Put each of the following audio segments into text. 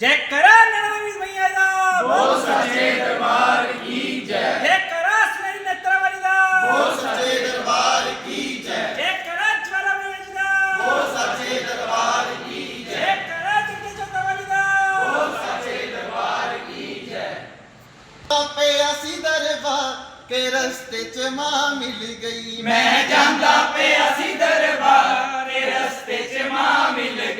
ਜੈ ਕਰਾ ਨਰਵੀ ਭਈਆ ਦਾ। ਬੋਲ ਸੱਚੇ ਦਰਬਾਰ ਕੀ ਜੈ। ਜੈ ਕਰਾ ਸਵੇਰੀ ਨੇਤਰਾ ਵਾਲੀ ਦਾ। ਬੋਲ ਸੱਚੇ ਦਰਬਾਰ ਕੀ ਜੈ। ਜੈ ਕਰਾ ਜਵਾਲਾ ਭਈਆ ਜੀ ਦਾ। ਬੋਲ ਸੱਚੇ ਦਰਬਾਰ ਕੀ ਜੈ। ਜੈ ਕਰਾ ਚਿੱਟੀ ਚੌਕਾ ਵਾਲੀ ਦਾ। ਪਿਆ ਸੀ ਦਰਬਾਰ ਕੇ ਰਸਤੇ ਚ ਮਾਂ ਮਿਲ ਗਈ। ਮੈਂ ਜਾਂਦਾ ਪਿਆ ਸੀ ਦਰਬਾਰ ਰਸਤੇ 'ਚ ਮਾਂ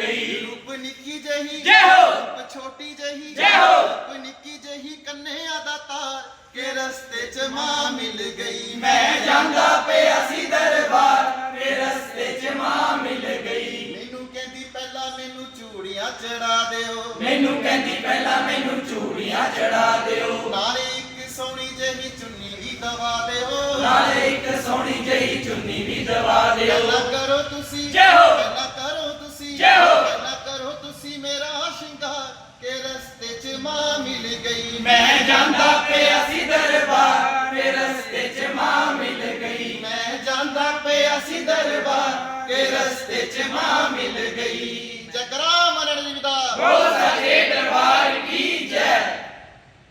ਗਈ ਰੂਪ ਨਿੱਕੀ ਜਹੀ ਜੈ ਹੋ। ਰੂਪ ਛੋਟੀ ਜਹੀ ਜੈ ਹੋ। ਰੂਪ ਨਿੱਕੀ ਜਹੀ ਕੰਨਿਆ ਦਾ ਤਾਰ ਕੇ ਰਸਤੇ ਚ ਮਾਂ ਮਿਲ ਗਈ ਮੈਂ ਜਾਂਦਾ ਪਿਆ ਸੀ ਦਰਬਾਰ ਰਸਤੇ 'ਚ ਮਾਂ ਮਿਲ ਗਈ ਮੈਨੂੰ ਕਹਿੰਦੀ ਪਹਿਲਾਂ ਮੈਨੂੰ ਚੂੜੀਆਂ ਚੜਾ ਦਿਓ ਮੈਨੂੰ ਕਹਿੰਦੀ ਪਹਿਲਾਂ ਮੈਨੂੰ ਚੂੜੀਆਂ ਚੜਾ ਦਿਓ ਨਾਲੇ ਇੱਕ ਸੋਹਣੀ ਜਹੀ ਚੁੰਨੀ ਵੀ ਦਵਾ ਦਿਓ ਨਾਲੇ ਇੱਕ ਸੋਹਣੀ ਜਹੀ ਚੁੰਨੀ ਵੀ ਦਵਾ ਦਿਓ ਪਹਿਲਾਂ ਕਰੋ ਤੁਸੀਂ ਜੈ ਹੋ। ਪਹਿਲਾਂ ਕਰੋ ਤੁਸੀਂ ਜੈ ਹੋ। ਪਿਆ ਸੀ ਦਰਬਾਰ ਰਸਤੇ 'ਚ ਮਾਂ ਮਿਲ ਗਈ। ਮੈਂ ਜਾਂਦਾ ਪਿਆ ਸੀ ਦਰਬਾਰ ਕੇ ਰਸਤੇ ਚ ਮਾਂ ਮਿਲ ਗਈ। ਜਗਰਾ ਮਨਣ ਜੀ ਦਾ ਬੋਲ ਸੱਚੇ ਦਰਬਾਰ ਕੀ ਜੈ।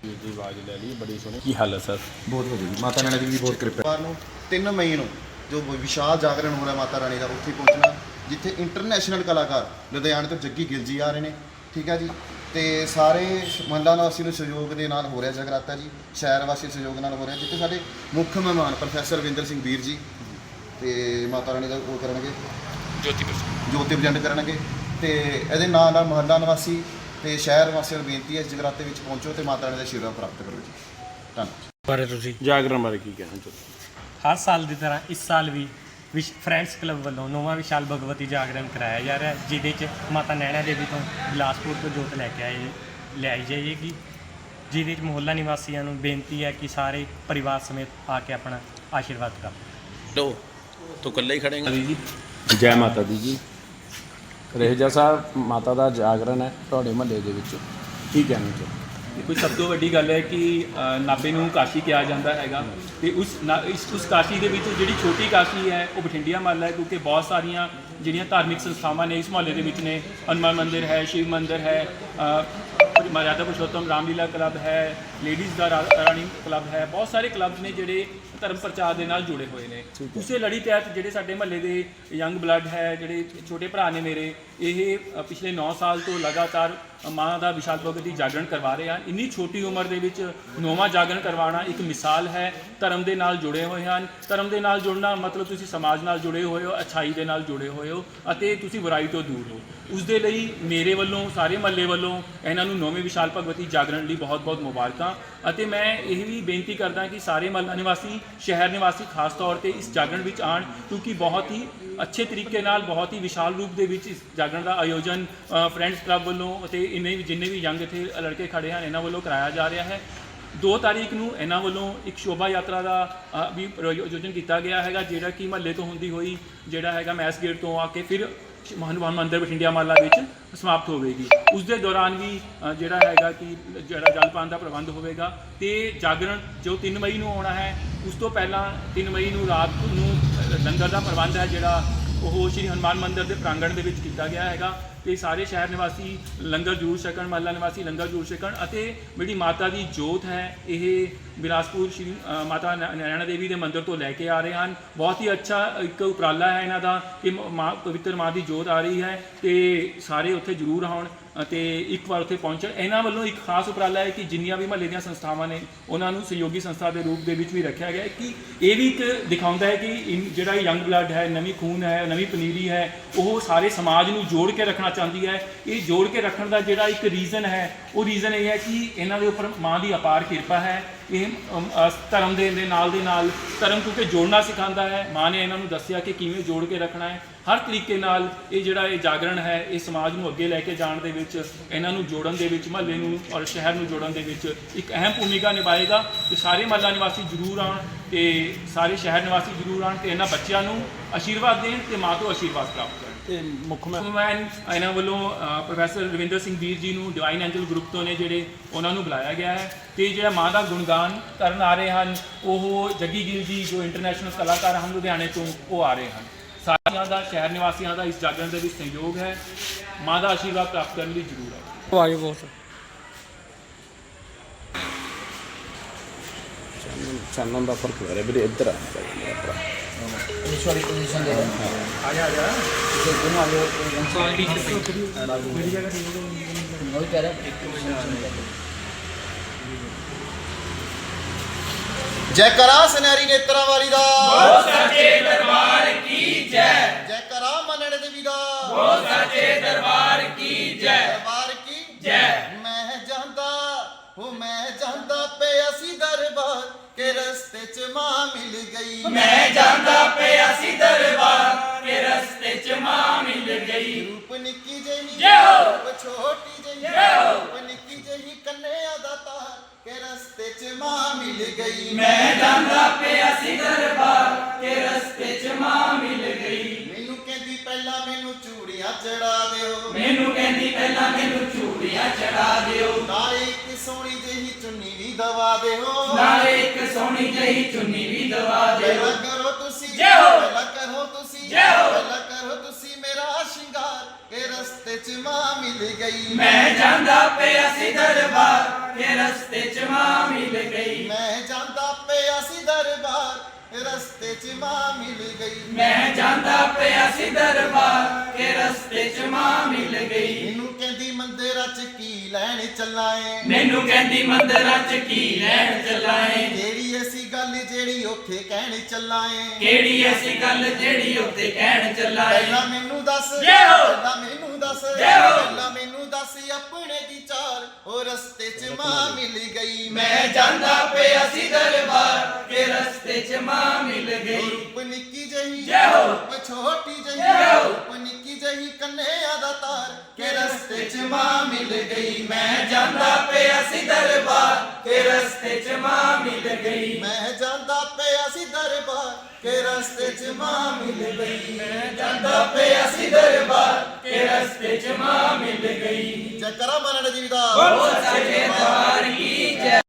ਵੀਰ ਦੀ ਆਵਾਜ਼ ਲੈ ਲਈ ਬੜੀ ਸੋਹਣੀ। ਕੀ ਹਾਲ ਹੈ ਸਰ? ਬਹੁਤ ਵਧੀਆ ਜੀ। ਮਾਤਾ ਰਾਣੀ ਦੀ ਵੀ ਬਹੁਤ ਕਿਰਪਾ। ਨੂੰ 3 ਮਈ ਨੂੰ ਜੋ ਵਿਸ਼ਾਲ ਜਾਗਰਣ ਹੋ ਰਿਹਾ ਮਾਤਾ ਰਾਣੀ ਦਾ ਉੱਥੇ ਪਹੁੰਚਣਾ ਜਿੱਥੇ ਇੰਟਰਨੈਸ਼ਨਲ ਕਲਾਕਾਰ ਲੁਧਿਆਣੇ ਤੋਂ ਜੱਗੀ ਗਿੱਲ ਜੀ ਆ ਰਹੇ ਨੇ। ਠੀਕ ਹੈ ਜੀ। ਤੇ ਸਾਰੇ ਮਹੱਲਾ ਨਿਵਾਸੀ ਨੂੰ ਸਹਿਯੋਗ ਦੇ ਨਾਲ ਹੋ ਰਿਹਾ ਜਗਰਾਤਾ ਜੀ। ਸ਼ਹਿਰ ਵਾਸੀ ਸਹਿਯੋਗ ਨਾਲ ਹੋ ਰਿਹਾ ਜਿੱਥੇ ਸਾਡੇ ਮੁੱਖ ਮਹਿਮਾਨ ਪ੍ਰੋਫੈਸਰ ਰਵਿੰਦਰ ਸਿੰਘ ਵੀਰ ਜੀ। ਤੇ ਮਾਤਾ ਰਾਣੀ ਦਾ ਉਹ ਕਰਨਗੇ। ਜੋਤੀ ਜੋਤੀ ਪ੍ਰਜੈਂਟ ਕਰਨਗੇ। ਤੇ ਇਹਦੇ ਨਾਲ ਨਾਲ ਮਹੱਲਾ ਨਿਵਾਸੀ ਤੇ ਸ਼ਹਿਰ ਵਾਸੀਆਂ ਨੂੰ ਬੇਨਤੀ ਹੈ ਇਸ ਜਗਰਾਤੇ ਵਿੱਚ ਪਹੁੰਚੋ ਤੇ ਮਾਤਾ ਰਾਣੀ ਦਾ ਆਸ਼ੀਰਵਾਦ ਪ੍ਰਾਪਤ ਕਰੋ ਜੀ। ਧੰਨਵਾਦ। ਬਾਰੇ ਤੁਸੀਂ ਜਾਗਰਣ ਬਾਰੇ ਕੀ ਕਹਿਣਾ ਚਾਹੁੰਦੇ ਹਰ ਸਾਲ ਦੀ ਤਰ੍ਹਾਂ ਇਸ ਸਾਲ ਵੀ ਵਿਸ਼ ਫਰੈਂਡਸ ਕਲੱਬ ਵੱਲੋਂ ਨੌਵਾਂ ਵਿਸ਼ਾਲ ਭਗਵਤੀ ਜਾਗਰਣ ਕਰਾਇਆ ਜਾ ਰਿਹਾ ਹੈ ਜਿਹਦੇ 'ਚ ਮਾਤਾ ਨੈਣਾ ਦੇਵੀ ਤੋਂ ਬਿਲਾਸਪੁਰ ਤੋਂ ਜੋਤ ਲੈ ਕੇ ਆਏ ਲਿਆਈ ਜਾਏਗੀ ਜਿਹਦੇ 'ਚ ਮੁਹੱਲਾ ਨਿਵਾਸੀਆਂ ਨੂੰ ਬੇਨਤੀ ਹੈ ਕਿ ਸਾਰੇ ਪਰਿਵਾਰ ਸਮੇਤ ਆ ਕੇ ਆਪਣਾ ਆਸ਼ੀਰਵਾਦ ਕਰਨ ਲੋ ਤੂੰ ਇਕੱਲੇ ਹੀ ਖੜੇਗਾ। ਜੀ ਜੈ ਮਾਤਾ ਦੀ ਜੀ। ਰਹੇਜਾ ਸਾਹਿਬ ਮਾਤਾ ਦਾ ਜਾਗਰਣ ਹੈ ਤੁਹਾਡੇ ਮਹੱਲੇ ਦੇ ਵਿੱਚ। ਕੀ ਕਹਿਣਾ ਚਾਹੁੰਦੇ ਕੋਈ ਸਭ ਤੋਂ ਵੱਡੀ ਗੱਲ ਹੈ ਕਿ ਨਾਭੇ ਨੂੰ ਕਾਸ਼ੀ ਕਿਹਾ ਜਾਂਦਾ ਹੈਗਾ ਤੇ ਉਸ ਇਸ ਉਸ ਕਾਸ਼ੀ ਦੇ ਵਿੱਚ ਜਿਹੜੀ ਛੋਟੀ ਕਾਸ਼ੀ ਹੈ ਉਹ ਬਠਿੰਡਿਆ ਮਹੱਲਾ ਹੈ ਕਿਉਂਕਿ ਬਹੁਤ ਸਾਰੀਆਂ ਜਿਹੜੀਆਂ ਧਾਰਮਿਕ ਸੰਸਥਾਵਾਂ ਨੇ ਇਸ ਮੁਹੱਲੇ ਦੇ ਵਿੱਚ ਨੇ। ਹਨੂੰਮਾਨ ਮੰਦਿਰ ਹੈ ਸ਼ਿਵ ਮੰਦਿਰ ਹੈ ਮਰਿਆਦਾ ਪੁਰਸ਼ੋਤਮ ਰਾਮਲੀਲਾ ਕਲੱਬ ਹੈ ਲੇਡੀਜ਼ ਦਾ ਰਾਣੀ ਕਲੱਬ ਹੈ ਬਹੁਤ ਸਾਰੇ ਕਲੱਬ ਨੇ ਜਿਹੜੇ ਧਰਮ ਪ੍ਰਚਾਰ ਦੇ ਨਾਲ ਜੁੜੇ ਹੋਏ ਨੇ। ਉਸੇ ਲੜੀ ਤਹਿਤ ਜਿਹੜੇ ਸਾਡੇ ਮਹੱਲੇ ਦੇ ਯੰਗ ਬਲੱਡ ਹੈ ਜਿਹੜੇ ਛੋਟੇ ਭਰਾ ਨੇ ਮੇਰੇ ਇਹ ਪਿਛਲੇ 9 ਸਾਲ ਤੋਂ ਲਗਾਤਾਰ ਮਾਂ ਦਾ ਵਿਸ਼ਾਲ ਭਗਤ ਦੀ ਜਾਗਰਣ ਕਰਵਾ ਰਹੇ ਹਨ ਇੰਨੀ ਛੋਟੀ ਉਮਰ ਦੇ ਵਿੱਚ ਨੌਵਾਂ ਜਾਗਰਣ ਕਰਵਾਉਣਾ ਇੱਕ ਮਿਸਾਲ ਹੈ। ਧਰਮ ਦੇ ਨਾਲ ਜੁੜੇ ਹੋਏ ਹਨ। ਧਰਮ ਦੇ ਨਾਲ ਜੁੜਨਾ ਮਤਲਬ ਤੁਸੀਂ ਸਮਾਜ ਨਾਲ ਜੁੜੇ ਹੋਏ ਹੋ, ਅਛਾਈ ਦੇ ਨਾਲ ਜੁੜੇ ਹੋਏ ਹੋ ਅਤੇ ਤੁਸੀਂ ਬੁਰਾਈ ਤੋਂ ਦੂਰ ਹੋ। ਉਸ ਦੇ ਲਈ ਮੇਰੇ ਵੱਲੋਂ, ਸਾਰੇ ਮਹੱਲੇ ਵੱਲੋਂ ਇਹਨਾਂ ਨੂੰ ਨੌਵੇਂ ਵਿਸ਼ਾਲ ਭਗਵਤੀ ਜਾਗਰਣ ਲਈ ਬਹੁਤ-ਬਹੁਤ ਮੁਬਾਰਕਾਂ ਅਤੇ ਮੈਂ ਇਹ ਵੀ ਬੇਨਤੀ ਕਰਦਾ ਕਿ ਸਾਰੇ ਮਹੱਲਾ ਨਿਵਾਸੀ, ਸ਼ਹਿਰ ਨਿਵਾਸੀ ਖਾਸ ਤੌਰ ਤੇ ਇਸ ਜਾਗਰਣ ਵਿੱਚ ਆਣ ਕਿਉਂਕਿ ਬਹੁਤ ਹੀ ਅੱਛੇ ਤਰੀਕੇ ਨਾਲ, ਬਹੁਤ ਹੀ ਵਿਸ਼ਾਲ ਰੂਪ ਦੇ ਵਿੱਚ ਇਸ ਜਾਗਰਣ ਦਾ ਆਯੋਜਨ ਫਰੈਂਡਸ ਕਲੱਬ ਵੱਲੋਂ ਅਤੇ ਇੰਨੇ ਵੀ ਜਿੰਨੇ ਵੀ ਯੰਗ ਇੱਥੇ ਲੜਕੇ ਖੜੇ ਹਨ ਇਹਨਾਂ ਵੱਲੋਂ ਕਰਾਇਆ ਜਾ ਰਿਹਾ ਹੈ। 2 ਤਾਰੀਖ ਨੂੰ ਇਹਨਾਂ ਵੱਲੋਂ ਇੱਕ ਸ਼ੋਭਾ ਯਾਤਰਾ ਦਾ ਅ, ਵੀ ਆਯੋਜਨ ਕੀਤਾ ਗਿਆ ਹੈਗਾ ਜਿਹੜਾ ਕਿ ਮਹੱਲੇ ਤੋਂ ਹੁੰਦੀ ਹੋਈ ਜਿਹੜਾ ਹੈਗਾ ਮੈਸ ਗੇਟ ਤੋਂ ਆ ਕੇ ਫਿਰ ਹਨੂੰਮਾਨ ਮੰਦਿਰ ਬਠਿੰਡਿਆ ਮਾਲਾ ਵਿੱਚ ਸਮਾਪਤ ਹੋਵੇਗੀ। ਉਸ ਦੇ ਦੌਰਾਨ ਵੀ ਅ, ਜਿਹੜਾ ਹੈਗਾ ਕਿ ਜਿਹੜਾ ਜਲਪਾਨ ਦਾ ਪ੍ਰਬੰਧ ਹੋਵੇਗਾ ਤੇ ਜਾਗਰਣ ਜੋ 3 ਮਈ ਨੂੰ ਆਉਣਾ ਹੈ ਉਸ ਤੋਂ ਪਹਿਲਾਂ 3 ਮਈ ਨੂੰ ਰਾਤ ਨੂੰ ਅ, ਲੰਗਰ ਦਾ ਪ੍ਰਬੰਧ ਹੈ ਜਿਹੜਾ ਉਹ ਸ਼੍ਰੀ ਹਨੂੰਮਾਨ ਮੰਦਿਰ ਦੇ ਪ੍ਰਾਂਗਣ ਦੇ ਵਿੱਚ ਕੀਤਾ ਗਿਆ ਹੈਗਾ ਤੇ ਸਾਰੇ ਸ਼ਹਿਰ ਨਿਵਾਸੀ ਲੰਗਰ ਜ਼ਰੂਰ ਛਕਣ, ਮਹੱਲਾ ਨਿਵਾਸੀ ਲੰਗਰ ਜ਼ਰੂਰ ਛਕਣ ਅਤੇ ਜਿਹੜੀ ਮਾਤਾ ਦੀ ਜੋਤ ਹੈ, ਇਹ ਬਿਲਾਸਪੁਰ ਸ਼੍ਰੀ ਮਾਤਾ ਨੈ- ਨੈਣਾ ਦੇਵੀ ਦੇ ਮੰਦਿਰ ਤੋਂ ਲੈ ਕੇ ਆ ਰਹੇ ਹਨ। ਬਹੁਤ ਹੀ ਅੱਛਾ ਇੱਕ ਉਪਰਾਲਾ ਹੈ ਇਹਨਾਂ ਦਾ ਕਿ ਮਾਂ, ਪਵਿੱਤਰ ਮਾਂ ਦੀ ਜੋਤ ਆ ਰਹੀ ਹੈ ਤੇ ਸਾਰੇ ਉੱਥੇ ਜ਼ਰੂਰ ਆਉਣ। ਅਤੇ ਇੱਕ ਵਾਰ ਉੱਥੇ ਪਹੁੰਚਣ। ਇਹਨਾਂ ਵੱਲੋਂ ਇੱਕ ਖਾਸ ਉਪਰਾਲਾ ਹੈ ਕਿ ਜਿੰਨੀਆਂ ਵੀ ਮਹੱਲੇ ਦੀਆਂ ਸੰਸਥਾਵਾਂ ਨੇ, ਉਹਨਾਂ ਨੂੰ ਸਹਿਯੋਗੀ ਸੰਸਥਾ ਦੇ ਰੂਪ ਦੇ ਵਿੱਚ ਵੀ ਰੱਖਿਆ ਗਿਆ ਹੈ ਕਿ ਇਹ ਵੀ ਇੱਕ ਦਿਖਾਉਂਦਾ ਹੈ ਕਿ ਇਨ- ਜਿਹੜਾ ਯੰਗ ਬਲੱਡ ਹੈ, ਨਵੀਂ ਖੂਨ ਹੈ, ਨਵੀਂ ਪਨੀਰੀ ਹੈ, ਉਹ ਸਾਰੇ ਸਮਾਜ ਨੂੰ ਜੋੜ ਕੇ ਰੱਖਣਾ ਚਾਹੁੰਦੀ ਹੈ। ਇਹ ਜੋੜ ਕੇ ਰੱਖਣ ਦਾ ਜਿਹੜਾ ਇੱਕ ਰੀਜ਼ਨ ਹੈ, ਉਹ ਰੀਜ਼ਨ ਇਹ ਹੈ ਕਿ ਇਹਨਾਂ ਦੇ ਉੱਪਰ ਮਾਂ ਦੀ ਅਪਾਰ ਕਿਰਪਾ ਹੈ। ਇਹ ਅਮ, ਅ, ਧਰਮ ਦੇ ਦੇ ਨਾਲ ਦੇ ਨਾਲ ਧਰਮ ਕਿਉਂਕਿ ਜੋੜਨਾ ਸਿਖਾਉਂਦਾ ਹੈ। ਮਾਂ ਨੇ ਇਹਨਾਂ ਨੂੰ ਦੱਸਿਆ ਕਿ ਕਿਵੇਂ ਜੋੜ ਕੇ ਰੱਖਣਾ ਹੈ। ਹਰ ਤਰੀਕੇ ਨਾਲ ਇਹ ਜਿਹੜਾ ਇਹ ਜਾਗਰਣ ਹੈ ਇਹ ਸਮਾਜ ਨੂੰ ਅੱਗੇ ਲੈ ਕੇ ਜਾਣ ਦੇ ਵਿੱਚ ਇਹਨਾਂ ਨੂੰ ਜੋੜਨ ਦੇ ਵਿੱਚ ਮਹੱਲੇ ਨੂੰ ਔਰ ਸ਼ਹਿਰ ਨੂੰ ਜੋੜਨ ਦੇ ਵਿੱਚ ਇੱਕ ਅਹਿਮ ਭੂਮਿਕਾ ਨਿਭਾਏਗਾ। ਤੇ ਸਾਰੇ ਮਹੱਲਾ ਨਿਵਾਸੀ ਜ਼ਰੂਰ ਆਉਣ ਤੇ ਸਾਰੇ ਸ਼ਹਿਰ ਨਿਵਾਸੀ ਜ਼ਰੂਰ ਆਉਣ ਤੇ ਇਹਨਾਂ ਬੱਚਿਆਂ ਨੂੰ ਆਸ਼ੀਰਵਾਦ ਦੇਣ ਤੇ ਮਾਂ ਤੋਂ ਆਸ਼ੀਰਵਾਦ ਪ੍ਰਾਪਤ ਕਰਨ। ਤੇ ਮੁੱਖ ਮੈਂ ਮੈਂ ਇਹਨਾਂ ਵੱਲੋਂ ਪ੍ਰੋਫੈਸਰ ਰਵਿੰਦਰ ਸਿੰਘ ਵੀਰ ਜੀ ਨੂੰ ਡਿਵਾਈਨ ਐਂਜਲ ਗਰੁੱਪ ਤੋਂ ਨੇ ਜਿਹੜੇ ਉਹਨਾਂ ਨੂੰ ਬੁਲਾਇਆ ਗਿਆ ਹੈ ਤੇ ਜਿਹੜਾ ਮਾਂ ਦਾ ਗੁਣਗਾਨ ਕਰਨ ਆ ਰਹੇ ਹਨ ਉਹ ਜੱਗੀ ਗਿੱਲ ਜੀ ਜੋ ਇੰਟਰਨੈਸ਼ਨਲ ਕਲਾਕਾਰ ਹਨ ਲੁਧਿਆਣੇ ਤੋਂ ਉਹ ਆ ਰਹੇ ਹਨ। ਸਾਰਿਆਂ ਦਾ ਸ਼ਹਿਰ ਨਿਵਾਸੀਆਂ ਦਾ ਇਸ ਜਾਗਰਣ ਦੇ ਵਿੱਚ ਸਹਿਯੋਗ ਹੈ। ਮਾਂ ਦਾ ਆਸ਼ੀਰਵਾਦ ਪ੍ਰਾਪਤ ਕਰਨ ਲਈ ਜ਼ਰੂਰ ਆਓ। ਆਵਾਜ਼ ਬਹੁਤ ਚਾਨਣ ਦਾ ਫ਼ਰਕ ਹੋ ਰਿਹਾ ਵੀਰੇ ਇੱਧਰ ਆ। ਮੇਰਾ ਭਰਾ ਜੈਕਰਾ ਸੁਨਹਿਰੀ ਨੇਤਰਾਂ ਵਾਲੀ ਦਾ। ਬੋਲ ਸੱਚੇ ਦਰਬਾਰ ਕੀ ਜੈ। ਜੈਕਰਾ ਮੰਨਣ ਦੇਵੀ ਦਾ। ਬੋਲ ਸੱਚੇ ਦਰਬਾਰ ਕੀ ਜੈ। ਦਰਬਾਰ ਕੀ? ਜੈ। ਮੈਂ ਜਾਂਦਾ ਹੋ ਮੈਂ ਜਾਂਦਾ ਪਿਆ ਸੀ ਦਰਬਾਰ। ਕੇ ਰਸਤੇ ਚ ਮਾਂ ਮਿਲ ਗਈ। ਮੈਂ ਜਾਂਦਾ ਪਿਆ ਸੀ ਦਰਬਾਰ ਕੇ ਰਸਤੇ ਚ ਮਾਂ ਮਿਲ ਗਈ। ਰੂਪ ਨਿੱਕੀ ਜਿਹੀ ਜੈ ਹੋ! ਛੋਟੀ ਜਿਹੀ ਜੈ ਹੋ! ਨਿੱਕੀ ਜਿਹੀ ਕੰਨਿਆ ਦਾ ਤਾਰ ਕੇ ਰਸਤੇ ਚ ਮਾਂ ਮਿਲ ਗਈ। ਮੈਂ ਮੈਨੂੰ ਕਹਿੰਦੀ ਪਹਿਲਾਂ ਮੈਨੂੰ ਚੂੜੀਆਂ ਚੜਾ ਦਿਓ। ਮੈਨੂੰ ਕਹਿੰਦੀ ਪਹਿਲਾਂ ਮੈਨੂੰ ਚੂੜੀਆਂ ਚੜਾ ਦਿਓ। ਨਾਲੇ ਇੱਕ ਸੋਹਣੀ ਜਿਹੀ ਚੁੰਨੀ ਵੀ ਦਵਾ ਦਿਓ। ਨਾਲੇ ਸੋਹਣੀ ਜਿਹੀ ਚੁੰਨੀ ਵੀ ਦਵਾ ਦਿਓ ਪਹਿਲਾਂ ਕਰੋ ਤੁਸੀਂ ਜੈ ਹੋ। ਪਹਿਲਾਂ ਕਰੋ ਤੁਸੀਂ ਜੈ ਹੋ। ਪਹਿਲਾਂ ਕਰੋ ਤੁਸੀਂ ਮੇਰਾ ਸ਼ਿੰਗਾਰ। ਕੇ ਰਸਤੇ 'ਚ ਮਾਂ ਮਿਲ ਗਈ। ਮੈਂ ਜਾਂਦਾ ਪਿਆ ਸੀ ਦਰਬਾਰ ਕੇ ਰਸਤੇ 'ਚ ਮਾਂ ਮਿਲ ਗਈ। ਮੈਂ ਜਾਂਦਾ ਦਰਬਾਰ ਰਸਤੇ 'ਚ ਮਾਂ ਮਿਲ ਗਈ। ਮੈਨੂੰ ਕਹਿੰਦੀ ਮੰਦਿਰਾਂ 'ਚ ਕੀ ਲੈਣ ਚੱਲਾਏ? ਮੈਨੂੰ ਕਹਿੰਦੀ ਮੰਦਿਰਾਂ 'ਚ ਕੀ ਲੈਣ ਚੱਲਾਏ? ਕਿਹੜੀ ਐਸੀ ਗੱਲ ਜਿਹੜੀ ਉੱਥੇ ਕਹਿਣ ਚੱਲਾਏ? ਕਿਹੜੀ ਐਸੀ ਗੱਲ ਜਿਹੜੀ ਉੱਥੇ ਕਹਿਣ ਚੱਲਾਏ? ਪਹਿਲਾਂ ਮੈਨੂੰ ਦੱਸ ਪਹਿਲਾਂ ਮੈਨੂੰ ਦੱਸ ਪਹਿਲਾਂ ਮੈਨੂੰ ਦੱਸ ਆਪਣੇ ਦੀ ਚਾਲ। ਉਹ ਰਸਤੇ 'ਚ ਮਾਂ ਮਿਲ ਗਈ। ਮੈਂ ਜਾਂਦਾ ਪਿਆ ਸੀ ਦਰਬਾਰ ਕੇ ਰਸਤੇ 'ਚ ਮਾਂ ਮਿਲ ਗਈ। ਰੂਪ ਨਿੱਕੀ ਜਹੀ ਜੈ ਹੋ। ਛੋਟੀ ਜਹੀ ਜੈ ਹੋ। ਨਿੱਕੀ ਜਹੀ ਕੰਨਿਆ ਦਾ ਤਾਰ ਕੇ ਰਸਤੇ 'ਚ ਮਾਂ ਮਿਲ ਗਈ। ਮੈਂ ਜਾਂਦਾ ਪਿਆ ਸੀ ਦਰਬਾਰ ਕੇ ਰਸਤੇ 'ਚ ਮਾਂ ਮਿਲ ਗਈ। ਮੈਂ ਜਾਂਦਾ ਪਿਆ ਸੀ ਦਰਬਾਰ ਕੇ ਰਸਤੇ 'ਚ ਮਾਂ ਮਿਲ ਗਈ। ਮੈਂ ਜਾਂਦਾ ਪਿਆ ਸੀ ਦਰਬਾਰ ਕੇ ਰਸਤੇ 'ਚ ਮਾਂ ਮਿਲ ਗਈ। ਜੈ ਕਰਾ ਮਰਨ ਜੀ ਦਾ ਬਹੁਤ ਸੱਚੇ ਦਰਬਾਰ